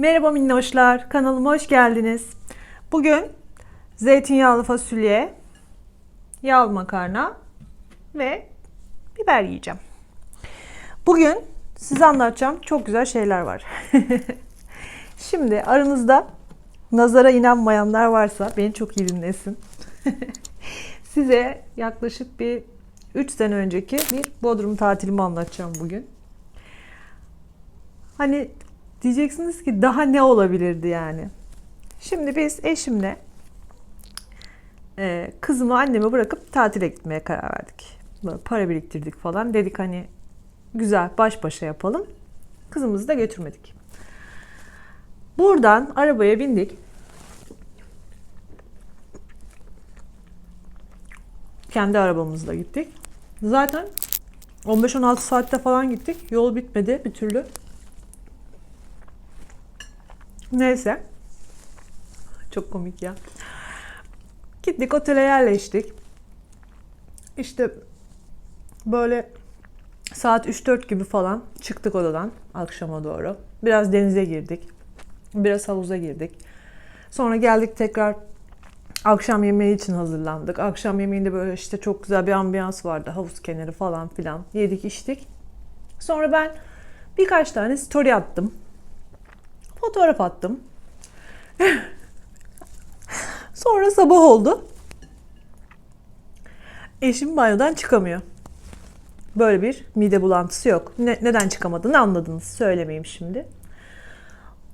Merhaba minnoşlar, kanalıma hoş geldiniz. Bugün zeytinyağlı fasulye, yağlı makarna ve biber yiyeceğim. Bugün size anlatacağım çok güzel şeyler var. Şimdi aranızda nazara inanmayanlar varsa beni çok iyi dinlesin. Size yaklaşık bir 3 sene önceki bir Bodrum tatilimi anlatacağım bugün. Hani diyeceksiniz ki daha ne olabilirdi yani? Şimdi biz eşimle e, kızımı anneme bırakıp tatile gitmeye karar verdik. Böyle para biriktirdik falan. Dedik hani güzel baş başa yapalım. Kızımızı da götürmedik. Buradan arabaya bindik. Kendi arabamızla gittik. Zaten 15-16 saatte falan gittik. Yol bitmedi bir türlü. Neyse. Çok komik ya. Gittik otele yerleştik. İşte böyle saat 3-4 gibi falan çıktık odadan akşama doğru. Biraz denize girdik. Biraz havuza girdik. Sonra geldik tekrar akşam yemeği için hazırlandık. Akşam yemeğinde böyle işte çok güzel bir ambiyans vardı. Havuz kenarı falan filan. Yedik içtik. Sonra ben birkaç tane story attım. Fotoğraf attım. Sonra sabah oldu. Eşim banyodan çıkamıyor. Böyle bir mide bulantısı yok. Ne, neden çıkamadığını anladınız. Söylemeyeyim şimdi.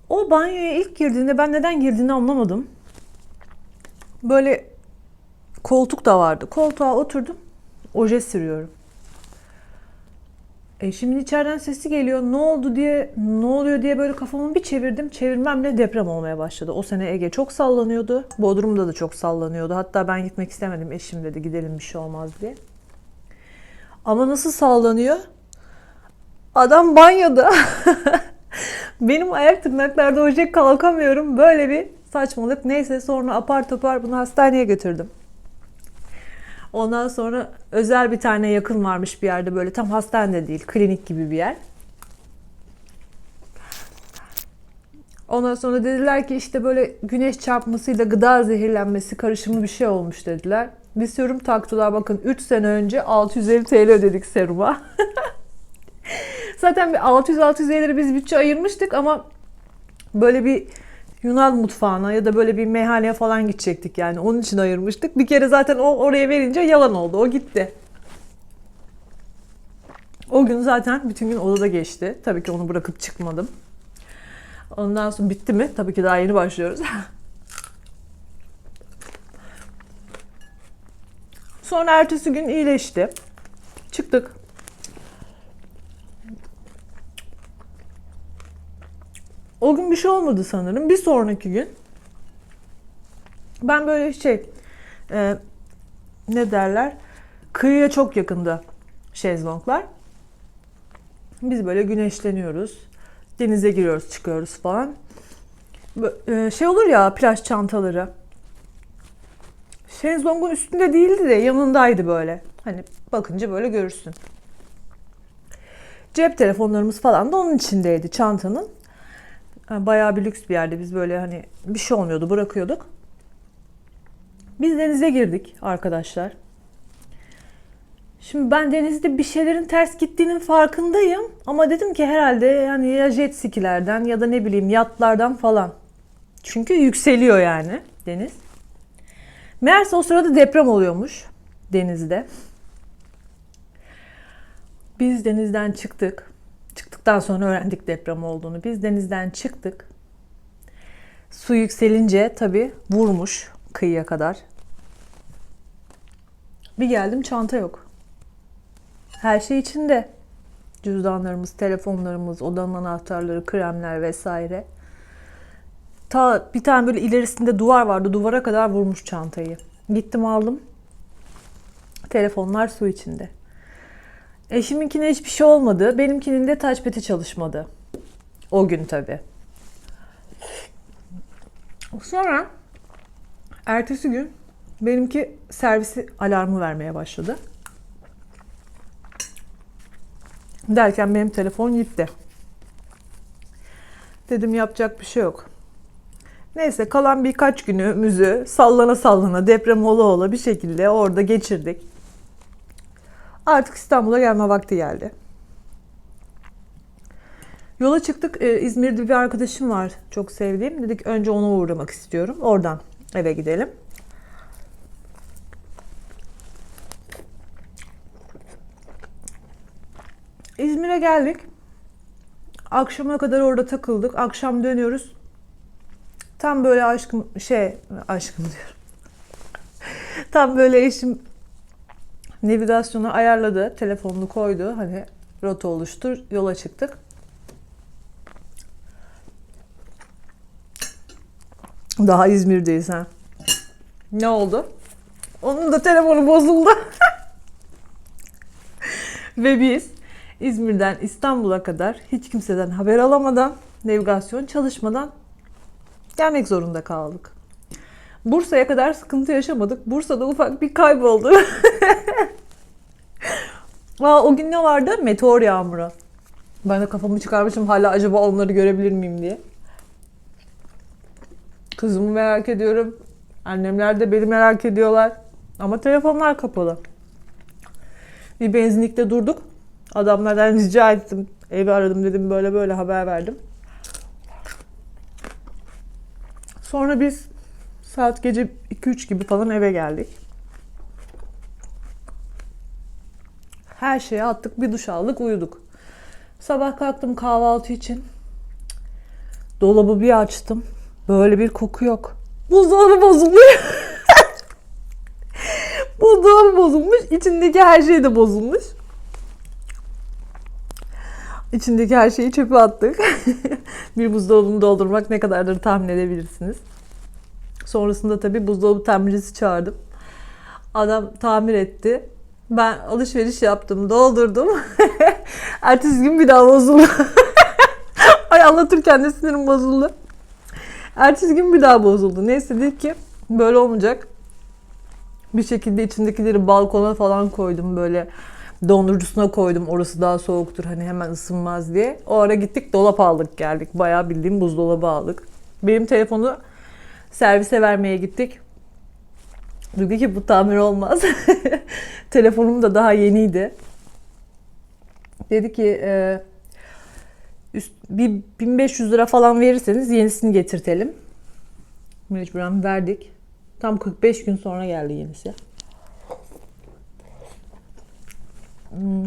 O banyoya ilk girdiğinde ben neden girdiğini anlamadım. Böyle koltuk da vardı. Koltuğa oturdum. Oje sürüyorum. Eşimin içeriden sesi geliyor. Ne oldu diye, ne oluyor diye böyle kafamı bir çevirdim. Çevirmemle deprem olmaya başladı. O sene Ege çok sallanıyordu. Bodrum'da da çok sallanıyordu. Hatta ben gitmek istemedim. Eşim dedi gidelim bir şey olmaz diye. Ama nasıl sallanıyor? Adam banyoda. Benim ayak tırnaklarda oje kalkamıyorum. Böyle bir saçmalık. Neyse sonra apar topar bunu hastaneye götürdüm. Ondan sonra özel bir tane yakın varmış bir yerde böyle tam hastane değil klinik gibi bir yer. Ondan sonra dediler ki işte böyle güneş çarpmasıyla gıda zehirlenmesi karışımı bir şey olmuş dediler. Bir serum taktılar bakın 3 sene önce 650 TL ödedik seruma. Zaten bir 600-650 lira biz bütçe ayırmıştık ama böyle bir Yunan mutfağına ya da böyle bir meyhaneye falan gidecektik yani. Onun için ayırmıştık. Bir kere zaten o oraya verince yalan oldu. O gitti. O gün zaten bütün gün odada geçti. Tabii ki onu bırakıp çıkmadım. Ondan sonra bitti mi? Tabii ki daha yeni başlıyoruz. sonra ertesi gün iyileşti. Çıktık. O gün bir şey olmadı sanırım. Bir sonraki gün ben böyle şey e, ne derler kıyıya çok yakında şezlonglar. Biz böyle güneşleniyoruz. Denize giriyoruz, çıkıyoruz falan. E, şey olur ya plaj çantaları. Şezlongun üstünde değildi de yanındaydı böyle. Hani bakınca böyle görürsün. Cep telefonlarımız falan da onun içindeydi çantanın. Bayağı bir lüks bir yerde biz böyle hani bir şey olmuyordu bırakıyorduk. Biz denize girdik arkadaşlar. Şimdi ben denizde bir şeylerin ters gittiğinin farkındayım. Ama dedim ki herhalde yani ya jet skilerden ya da ne bileyim yatlardan falan. Çünkü yükseliyor yani deniz. Meğerse o sırada deprem oluyormuş denizde. Biz denizden çıktık. Çıktıktan sonra öğrendik deprem olduğunu. Biz denizden çıktık. Su yükselince tabii vurmuş kıyıya kadar. Bir geldim çanta yok. Her şey içinde. Cüzdanlarımız, telefonlarımız, odanın anahtarları, kremler vesaire. Ta bir tane böyle ilerisinde duvar vardı. Duvara kadar vurmuş çantayı. Gittim aldım. Telefonlar su içinde. Eşiminkine hiçbir şey olmadı. Benimkinin de touchpad'i çalışmadı. O gün tabii. Sonra ertesi gün benimki servisi alarmı vermeye başladı. Derken benim telefon gitti. Dedim yapacak bir şey yok. Neyse kalan birkaç günümüzü sallana sallana deprem ola ola bir şekilde orada geçirdik. Artık İstanbul'a gelme vakti geldi. Yola çıktık. Ee, İzmir'de bir arkadaşım var çok sevdiğim. Dedik önce ona uğramak istiyorum. Oradan eve gidelim. İzmir'e geldik. Akşama kadar orada takıldık. Akşam dönüyoruz. Tam böyle aşkım şey aşkım diyorum. Tam böyle eşim navigasyonu ayarladı. Telefonunu koydu. Hani rota oluştur. Yola çıktık. Daha İzmir'deyiz ha. Ne oldu? Onun da telefonu bozuldu. Ve biz İzmir'den İstanbul'a kadar hiç kimseden haber alamadan, navigasyon çalışmadan gelmek zorunda kaldık. Bursa'ya kadar sıkıntı yaşamadık. Bursa'da ufak bir kayboldu. Aa, o gün ne vardı? Meteor yağmuru. Ben de kafamı çıkarmışım hala acaba onları görebilir miyim diye. Kızımı merak ediyorum. Annemler de beni merak ediyorlar. Ama telefonlar kapalı. Bir benzinlikte durduk. Adamlardan rica ettim. Evi aradım dedim böyle böyle haber verdim. Sonra biz saat gece 2-3 gibi falan eve geldik. Her şeyi attık, bir duş aldık, uyuduk. Sabah kalktım kahvaltı için. Dolabı bir açtım. Böyle bir koku yok. Buzdolabı bozulmuş. Buzdolabı bozulmuş. İçindeki her şey de bozulmuş. İçindeki her şeyi çöpe attık. bir buzdolabını doldurmak ne kadardır tahmin edebilirsiniz. Sonrasında tabii buzdolabı tamircisi çağırdım. Adam tamir etti. Ben alışveriş yaptım, doldurdum. Ertesi gün bir daha bozuldu. Ay anlatırken de sinirim bozuldu. Ertesi gün bir daha bozuldu. Neyse dedik ki böyle olmayacak. Bir şekilde içindekileri balkona falan koydum böyle dondurucusuna koydum. Orası daha soğuktur hani hemen ısınmaz diye. O ara gittik dolap aldık geldik. Bayağı bildiğim buzdolabı aldık. Benim telefonu servise vermeye gittik. Dedi ki bu tamir olmaz. Telefonum da daha yeniydi. Dedi ki e, üst, bir 1500 lira falan verirseniz yenisini getirtelim. Mecburen verdik. Tam 45 gün sonra geldi yenisi. Hmm.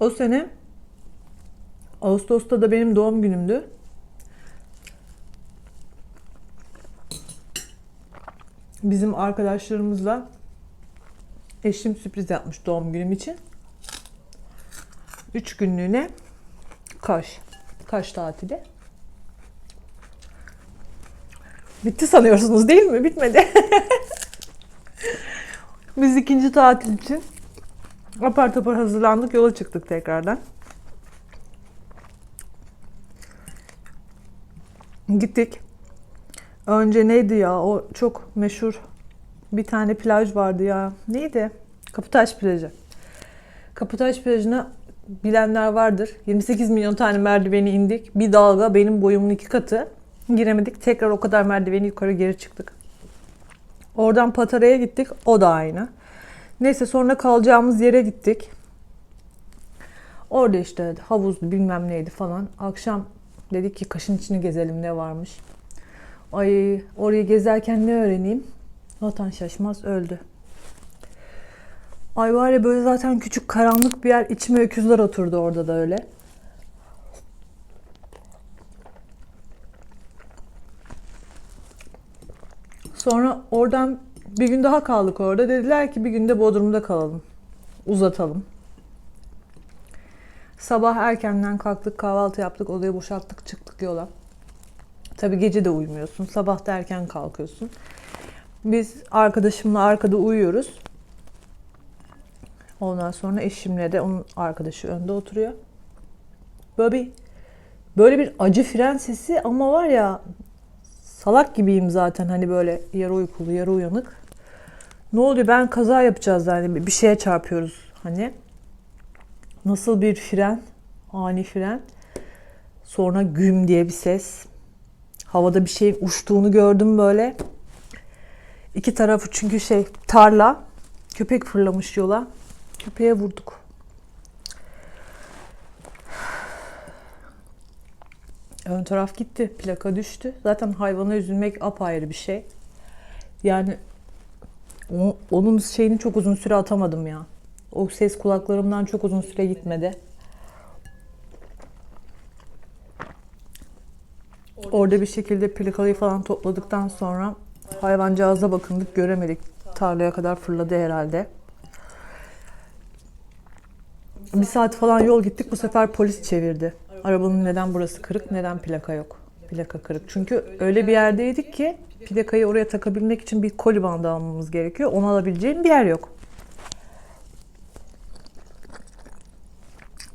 O sene Ağustos'ta da benim doğum günümdü. Bizim arkadaşlarımızla eşim sürpriz yapmış doğum günüm için. Üç günlüğüne Kaş. Kaş tatili. Bitti sanıyorsunuz değil mi? Bitmedi. Biz ikinci tatil için apar topar hazırlandık. Yola çıktık tekrardan. Gittik. Önce neydi ya? O çok meşhur bir tane plaj vardı ya. Neydi? Kaputaş plajı. Kaputaş plajına bilenler vardır. 28 milyon tane merdiveni indik. Bir dalga benim boyumun iki katı. Giremedik. Tekrar o kadar merdiveni yukarı geri çıktık. Oradan Patara'ya gittik. O da aynı. Neyse sonra kalacağımız yere gittik. Orada işte havuzlu bilmem neydi falan. Akşam dedik ki kaşın içini gezelim ne varmış. Ay orayı gezerken ne öğreneyim? Vatan şaşmaz öldü. Ay var ya böyle zaten küçük karanlık bir yer. İçime öküzler oturdu orada da öyle. Sonra oradan bir gün daha kaldık orada. Dediler ki bir günde Bodrum'da kalalım. Uzatalım. Sabah erkenden kalktık, kahvaltı yaptık, odayı boşalttık, çıktık yola. Tabii gece de uyumuyorsun. Sabah da erken kalkıyorsun. Biz arkadaşımla arkada uyuyoruz. Ondan sonra eşimle de onun arkadaşı önde oturuyor. Böyle bir, böyle bir acı fren sesi ama var ya salak gibiyim zaten hani böyle yarı uykulu yarı uyanık. Ne oluyor ben kaza yapacağız yani bir şeye çarpıyoruz hani. Nasıl bir fren? Ani fren. Sonra güm diye bir ses. Havada bir şeyin uçtuğunu gördüm böyle. İki tarafı çünkü şey tarla. Köpek fırlamış yola. Köpeğe vurduk. Ön taraf gitti. Plaka düştü. Zaten hayvana üzülmek apayrı bir şey. Yani onun şeyini çok uzun süre atamadım ya. O ses kulaklarımdan çok uzun süre gitmedi. Orada bir şekilde plakayı falan topladıktan sonra hayvancağıza bakındık göremedik. Tarlaya kadar fırladı herhalde. Bir saat falan yol gittik bu sefer polis çevirdi. Arabanın neden burası kırık neden plaka yok. Plaka kırık. Çünkü öyle bir yerdeydik ki plakayı oraya takabilmek için bir koli bandı almamız gerekiyor. Onu alabileceğim bir yer yok.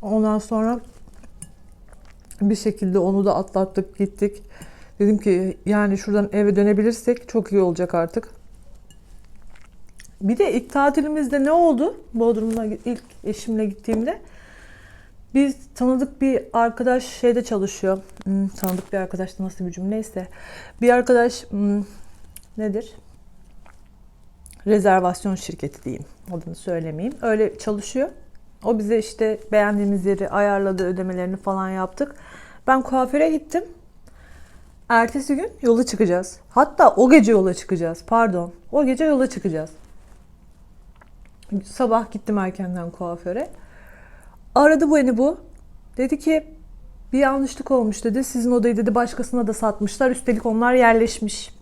Ondan sonra bir şekilde onu da atlattık gittik. Dedim ki yani şuradan eve dönebilirsek çok iyi olacak artık. Bir de ilk tatilimizde ne oldu? Bodrum'a ilk eşimle gittiğimde biz tanıdık bir arkadaş şeyde çalışıyor. Hmm, tanıdık bir arkadaş da nasıl bir cümleyse. Bir arkadaş hmm, nedir? Rezervasyon şirketi diyeyim. Adını söylemeyeyim. Öyle çalışıyor. O bize işte beğendiğimiz yeri ayarladı, ödemelerini falan yaptık. Ben kuaföre gittim. Ertesi gün yola çıkacağız. Hatta o gece yola çıkacağız. Pardon. O gece yola çıkacağız. Sabah gittim erkenden kuaföre. Aradı beni bu. Dedi ki bir yanlışlık olmuş dedi. Sizin odayı dedi başkasına da satmışlar. Üstelik onlar yerleşmiş.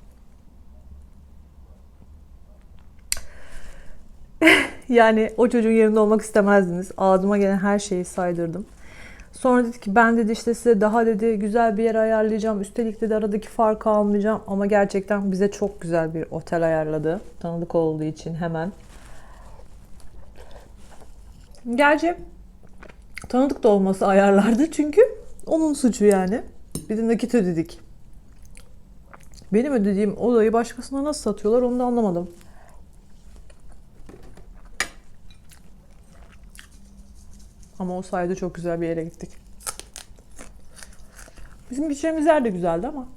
Yani o çocuğun yerinde olmak istemezdiniz. Ağzıma gelen her şeyi saydırdım. Sonra dedi ki ben dedi işte size daha dedi güzel bir yer ayarlayacağım. Üstelik dedi aradaki farkı almayacağım. Ama gerçekten bize çok güzel bir otel ayarladı. Tanıdık olduğu için hemen. Gerçi tanıdık da olması ayarlardı çünkü onun suçu yani. Bir de nakit ödedik. Benim ödediğim odayı başkasına nasıl satıyorlar onu da anlamadım. Ama o sayede çok güzel bir yere gittik. Bizim gideceğimiz yer de güzeldi ama.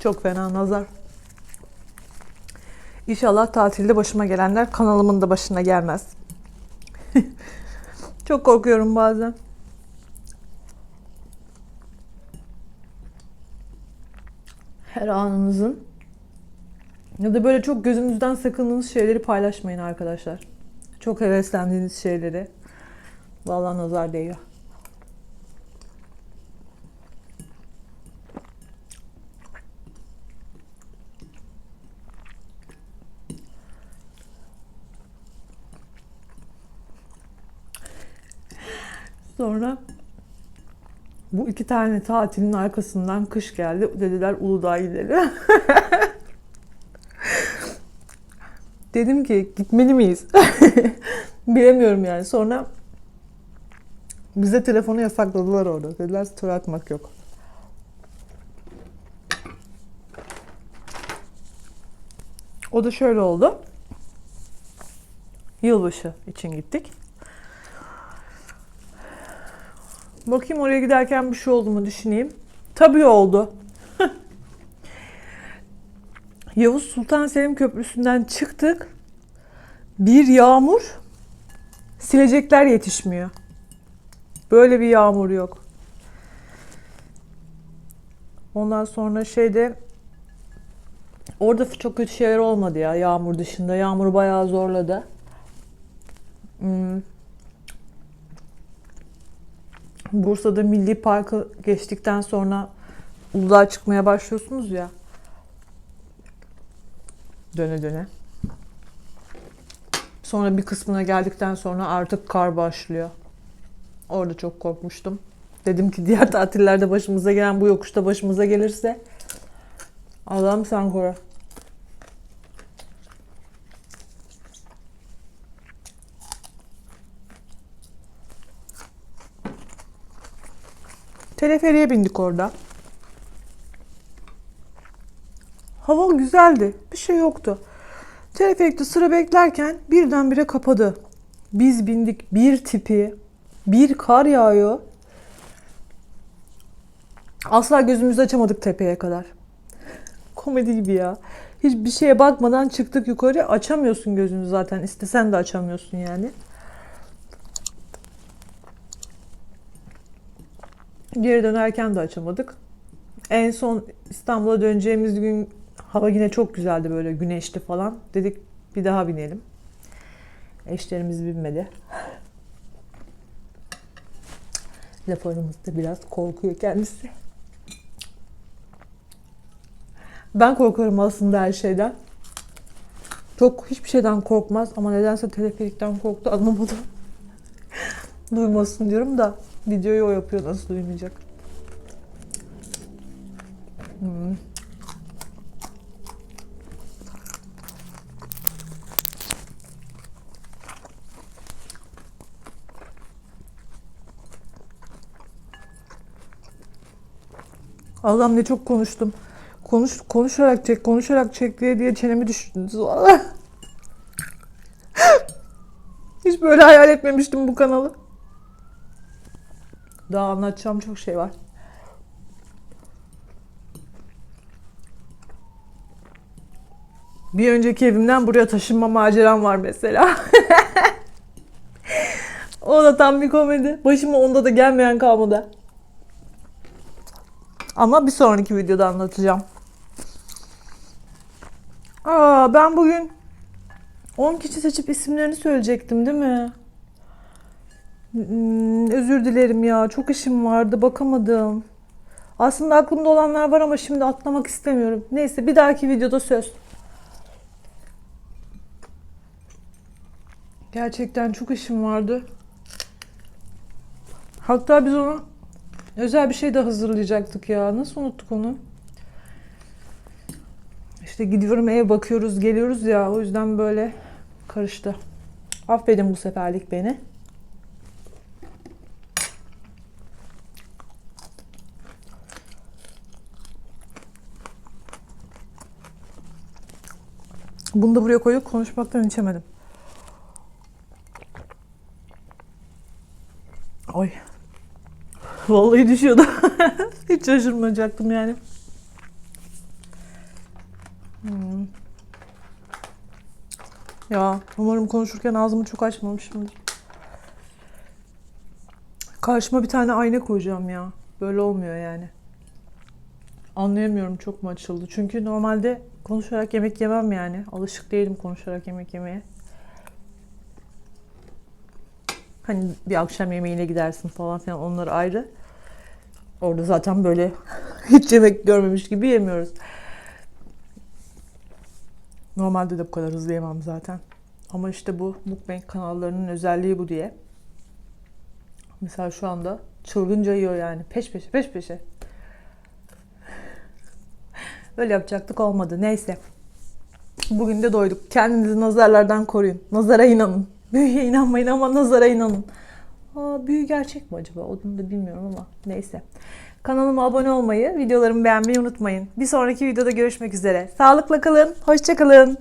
Çok fena nazar. İnşallah tatilde başıma gelenler kanalımın da başına gelmez. Çok korkuyorum bazen. Her anınızın ya da böyle çok gözünüzden sakındığınız şeyleri paylaşmayın arkadaşlar. Çok heveslendiğiniz şeyleri. Vallahi nazar değiyor. Sonra bu iki tane tatilin arkasından kış geldi. Dediler Uludağ'a gidelim. Dedim ki gitmeli miyiz? Bilemiyorum yani. Sonra bize telefonu yasakladılar orada. Dediler story atmak yok. O da şöyle oldu. Yılbaşı için gittik. Bakayım oraya giderken bir şey oldu mu düşüneyim. Tabii oldu. Yavuz Sultan Selim Köprüsü'nden çıktık. Bir yağmur. Silecekler yetişmiyor. Böyle bir yağmur yok. Ondan sonra şeyde orada çok kötü şeyler olmadı ya yağmur dışında. Yağmur bayağı zorladı. Hmm. Bursa'da Milli Parkı geçtikten sonra Uludağ'a çıkmaya başlıyorsunuz ya. Döne döne. Sonra bir kısmına geldikten sonra artık kar başlıyor. Orada çok korkmuştum. Dedim ki diğer tatillerde başımıza gelen bu yokuşta başımıza gelirse Allah'ım sen koru. Teleferiye bindik orada. Hava güzeldi. Bir şey yoktu. Teleferikte sıra beklerken birdenbire kapadı. Biz bindik bir tipi. Bir kar yağıyor. Asla gözümüzü açamadık tepeye kadar. Komedi gibi ya. Hiçbir şeye bakmadan çıktık yukarı. Açamıyorsun gözünü zaten. İstesen de açamıyorsun yani. Geri dönerken de açamadık. En son İstanbul'a döneceğimiz gün hava yine çok güzeldi böyle güneşli falan. Dedik bir daha binelim. Eşlerimiz binmedi. Laf aramızda biraz korkuyor kendisi. Ben korkarım aslında her şeyden. Çok hiçbir şeyden korkmaz ama nedense teleferikten korktu anlamadım. Duymasın diyorum da videoyu o yapıyor nasıl duymayacak. Hmm. Allah'ım ne çok konuştum. Konuş, konuşarak çek, konuşarak çek diye diye çenemi düşürdünüz. Hiç böyle hayal etmemiştim bu kanalı. Daha anlatacağım çok şey var. Bir önceki evimden buraya taşınma maceram var mesela. o da tam bir komedi. Başıma onda da gelmeyen kalmadı. Ama bir sonraki videoda anlatacağım. Aa, ben bugün 10 kişi seçip isimlerini söyleyecektim değil mi? Hmm, özür dilerim ya. Çok işim vardı. Bakamadım. Aslında aklımda olanlar var ama şimdi atlamak istemiyorum. Neyse bir dahaki videoda söz. Gerçekten çok işim vardı. Hatta biz onu özel bir şey de hazırlayacaktık ya. Nasıl unuttuk onu? İşte gidiyorum eve bakıyoruz geliyoruz ya o yüzden böyle karıştı. Affedin bu seferlik beni. Bunu da buraya koyup konuşmaktan içemedim. Oy. Vallahi düşüyordu. Hiç şaşırmayacaktım yani. Hmm. Ya umarım konuşurken ağzımı çok açmamışımdır. Karşıma bir tane ayna koyacağım ya. Böyle olmuyor yani. Anlayamıyorum çok mu açıldı. Çünkü normalde konuşarak yemek yemem yani. Alışık değilim konuşarak yemek yemeye. Hani bir akşam yemeğine gidersin falan filan onlar ayrı. Orada zaten böyle hiç yemek görmemiş gibi yemiyoruz. Normalde de bu kadar hızlı yemem zaten. Ama işte bu mukbang kanallarının özelliği bu diye. Mesela şu anda çılgınca yiyor yani. Peş peşe peş peşe. Öyle yapacaktık olmadı. Neyse. Bugün de doyduk. Kendinizi nazarlardan koruyun. Nazara inanın. Büyüye inanmayın ama nazara inanın. Aa, büyü gerçek mi acaba? Onu da bilmiyorum ama neyse. Kanalıma abone olmayı, videolarımı beğenmeyi unutmayın. Bir sonraki videoda görüşmek üzere. Sağlıkla kalın, hoşça kalın.